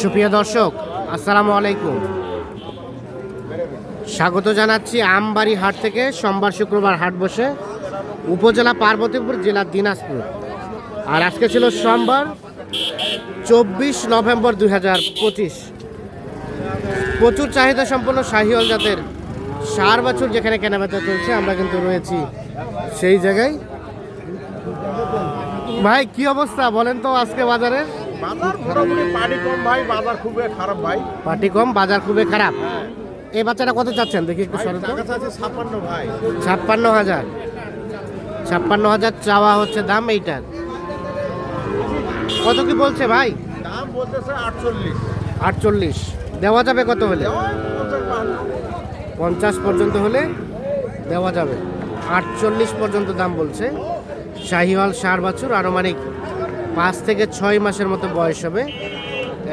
সুপ্রিয় দর্শক, আসসালামু আলাইকুম। স্বাগত জানাচ্ছি আমবাড়ি হাট থেকে। সোমবার শুক্রবার হাট বসে উপজেলা পার্বতীপুর, জেলা দিনাজপুর। আর আজকে ছিল সোমবার, চব্বিশ নভেম্বর দুই হাজার পঁচিশ। প্রচুর চাহিদা সম্পন্ন শাহিওয়াল জাতের সার বছর যেখানে কেনাবেচা চলছে, আমরা কিন্তু রয়েছি সেই জায়গায়। ভাই, কি অবস্থা বলেন তো আজকে বাজারে বাজার মোটামুটি পানি কম ভাই বাজার খুবই খারাপ ভাই। পার্টি কম বাজার খুবই খারাপ। এই বাচ্চাটা কত চাচ্ছেন? দেখি একটু সরে তো। ছাপ্পান্ন ভাই। ছাপ্পান্ন হাজার। ছাপ্পান্ন হাজার চাওয়া হচ্ছে দাম এইটার কত কি বলছে ভাই? দাম বলতেছে আটচল্লিশ। আটচল্লিশ। দেওয়া যাবে কত হলে? পঞ্চাশ পর্যন্ত হলে দেওয়া যাবে। আটচল্লিশ পর্যন্ত দাম বলছে। শাহিওয়াল সার বাছুর আনুমানিক পাঁচ থেকে ছয় মাসের মতো বয়স হবে।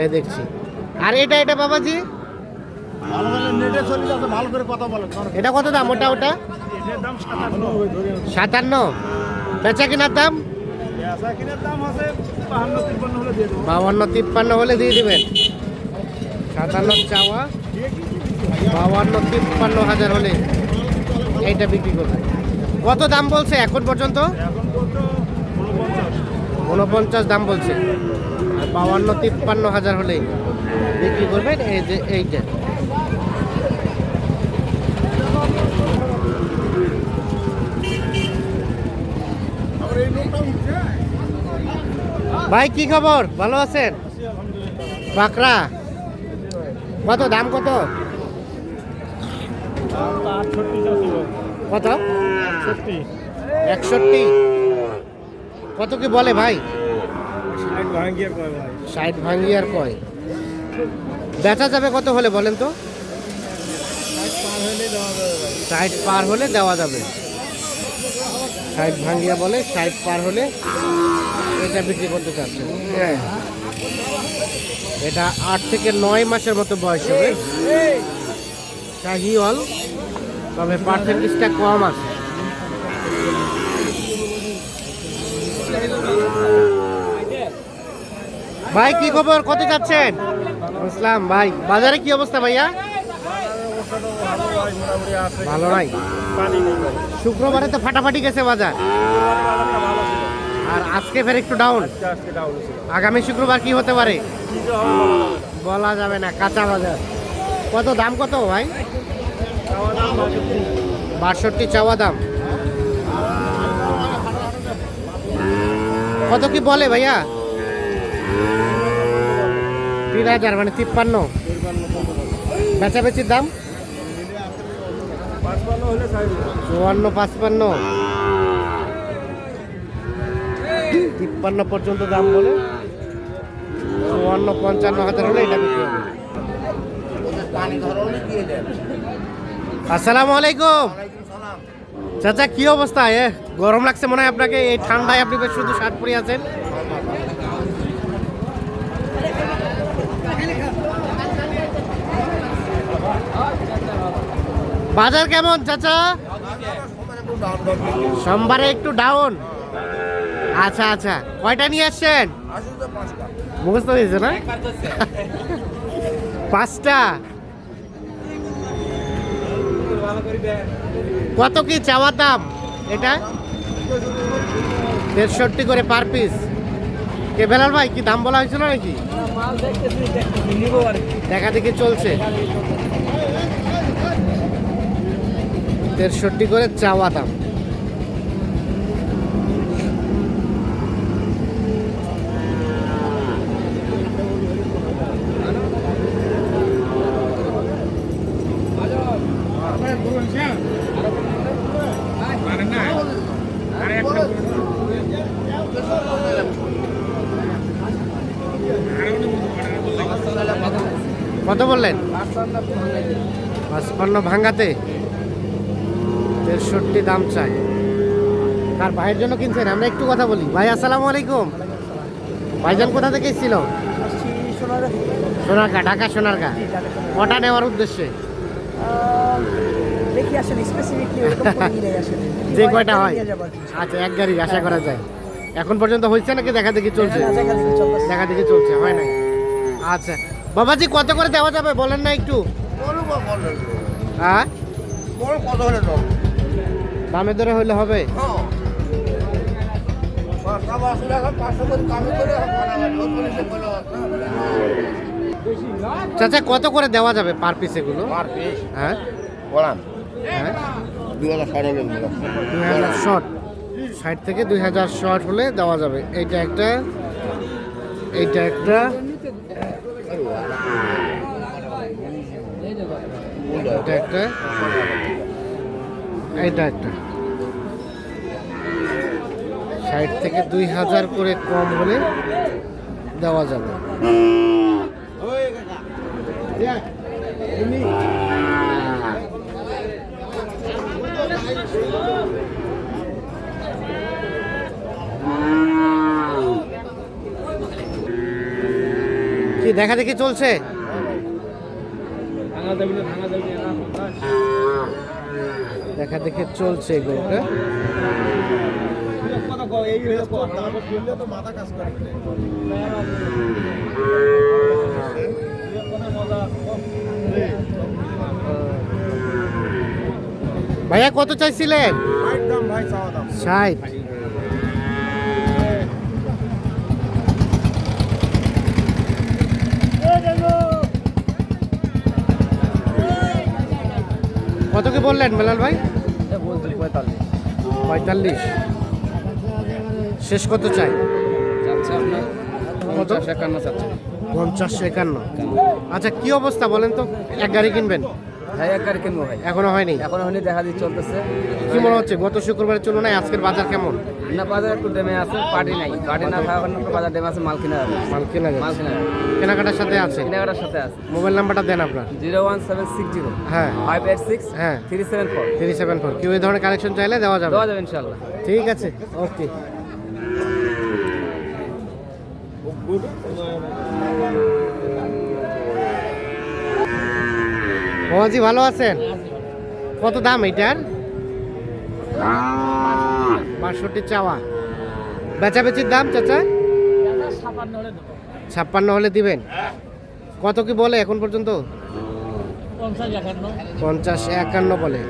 এই দেখছি। আর এটা এটা বাবাজি? এটা কত দাম? ওটা ওটা? সাতান্ন বেচা কেনার দাম? বাহান্ন তিপ্পান্ন হলে দিয়ে দেবো। বাউান্ন তিপ্পান্ন হলে দিয়ে দিবেন। সাতান্ন চাওয়া বাউান্ন তিপ্পান্ন হাজার হলে এইটা বিক্রি করবে কত দাম বলছে এখন পর্যন্ত উনপঞ্চাশ দাম বলছে। আর বাউান্ন তিপ্পান্ন হাজার হলে বিক্রি করবেন এই যে এইটা। ভাই কি খবর? ভালো আছেন? বাঁকড়া কত দাম কত? কত? একষট্টি? কত কি বলে ভাই? ষাট ভাঙ্গি আর কয়? বেচা যাবে কত হলে বলেন তো? ষাট পার হলে দেওয়া যাবে। ষাট ভাঙ্গিয়া বলে ষাট পার হলে এটা বিক্রি করতে চাচ্ছে এটা আট থেকে নয় মাসের মতো বয়স হবে। শাহিওয়াল তবে পার্সেন্টেজটা কম আছে। ভাই, কি খবর? কত যাচ্ছেন? ইসলাম ভাই, বাজারে কি অবস্থা ভাইয়া? ভালো নাই? শুক্রবারে তো ফাটাফাটি গেছে বাজার। আর আজকে ফের একটু ডাউন আগামী শুক্রবার কি হতে পারে? বলা যাবে না। কাঁচা বাজার। কত দাম কত ভাই। বাষট্টি চাওয়া দাম। কত কি বলে ভাইয়া? তিন হাজার মানে তিপ্পান্ন। বেচাবেচির দাম? চুয়ান্ন, পাঁচপান্ন। তিপ্পান্ন পর্যন্ত দাম বলে। চুয়ান্ন, পঞ্চান্ন হাজার হলে এটা বিক্রি হবে। আসসালামু আলাইকুম। চাচা, কি অবস্থা? এ, গরম লাগছে মনে হয় আপনাকে। এই ঠান্ডায় আপনি বেশ শুধু শার্ট পরে আছেন। বাজার কেমন, চাচা? সোমবারে একটু ডাউন আচ্ছা আচ্ছা। কয়টা নিয়ে আসছেন? মুখস্থ হয়েছে না? পাঁচটা। কত কি চাওয়ার দাম? এটা? দেড়ষট্টি করে পার পিস কে বেলাল ভাই, কি দাম বলা হয়েছিল নাকি? দেখা দেখি চলছে। দেড়ষট্টি করে চাওয়া দাম। কত বললেন? পাঁচপান্ন ভাঙ্গাতে। তেষট্টি দাম চাই। তার ভাইয়ের জন্য কিনছেন? আমরা একটু কথা বলি। ভাই আসসালামু আলাইকুম। ভাইজান কোথা থেকে এসেছিল? সোনারগা ঢাকা সোনারগা। কটা নেওয়ার উদ্দেশ্যে? যে কয়টা হয়? আর। আচ্ছা এক গাড়ি আশা করা যায়। এখন পর্যন্ত হয়েছে নাকি দেখা দেখি চলছে? দেখা দেখি দেখা দেখি চলছে হয় নাই? আচ্ছা বাবাজি কত করে দেওয়া যাবে? বলেন না একটু। হ্যাঁ? দামে দরে হইলে হবে। চাচা কত করে দেওয়া যাবে পার পিস এগুলো? হ্যাঁ? বলাম। হ্যাঁ? শর্ট ষাট থেকে দুই হাজার শর্ট হলে দেওয়া যাবে। এইটা একটা এইটা একটা। এটা একটা এইটা একটা। ষাট থেকে দুই হাজার করে কম হলে দেওয়া যাবে। কি দেখা দেখি চলছে? দেখা দেখে চলছে কাজ করে ভাইয়া কত চাইছিলেন? একদম ভাই চাওয়া ষাট। কত কি বললেন বেলাল ভাই? পঁয়তাল্লিশ। পঁয়তাল্লিশ। শেষ কত চাই? পঞ্চাশ একান্ন। আচ্ছা কি অবস্থা বলেন তো? এক গাড়ি কিনবেন? ভাই এক গাড়ি কিনবো ভাই? এখনও হয়নি? এখন হলে দেখা দিয়ে চলতেছে। কি মনে হচ্ছে? গত শুক্রবারের তুলনায় আজকের বাজার কেমন? না বাজার একটু ডেমে আছে পার্টি নাই। পার্টি না থাকার কারণে বাজার ডেমে আছে মাল কিনা যাবে। মাল কেনা মাল যাচ্ছে কিনা যাবে। কেনাকাটার সাথে আছে? কেনাকাটার সাথে আছে। মোবাইল নাম্বারটা দেন আপনার। Zero one seven six zero. হ্যাঁ। ফাইভ এইট সিক্স হ্যাঁ। Three seven four. Three seven four. কেউ এই ধরনের কালেকশন চাইলে দেওয়া যাবে। দেওয়া যাবে ইনশাল্লাহ ঠিক আছে। ওকে। বাবাজি ভালো আছেন? কত দাম এটার? বাষট্টি চাওয়া। বেচাবেচির দাম চাচা? ছাপ্পান্ন হলে দিবেন। কত কি বলে এখন পর্যন্ত? পঞ্চাশ একান্ন বলে।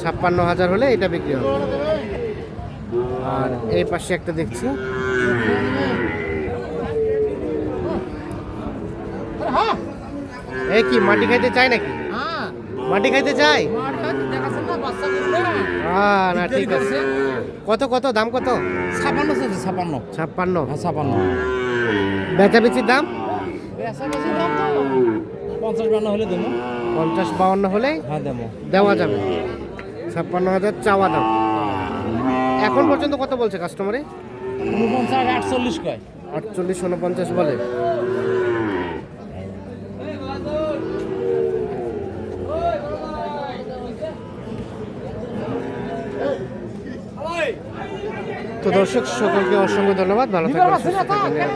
ছাপ্পান্ন হাজার হলে এটা বিক্রি হবে। আর এই পাশে একটা দেখছি। এই কি, মাটি খাইতে চায় নাকি? মাটি খাইতে চায় হ্যাঁ না ঠিক আছে। কত কত দাম কত? ছাপান্ন ছাপান্ন। ছাপ্পান্ন। হ্যাঁ ছাপান্ন। বেচাবেচির দাম? বেশি দাম তো পঞ্চাশ বান্ন হলে দেবো। পঞ্চাশ বাউন্ন হলে হ্যাঁ দেবো। দেওয়া যাবে। ছাপ্পান্ন হাজার চাওয়া দাম। এখন পর্যন্ত কত বলছে কাস্টমারে উনপঞ্চাশ আটচল্লিশ কয়। আটচল্লিশ উনপঞ্চাশ বলে। দর্শক সকলকে অসংখ্য ধন্যবাদ ভালো থাকবেন।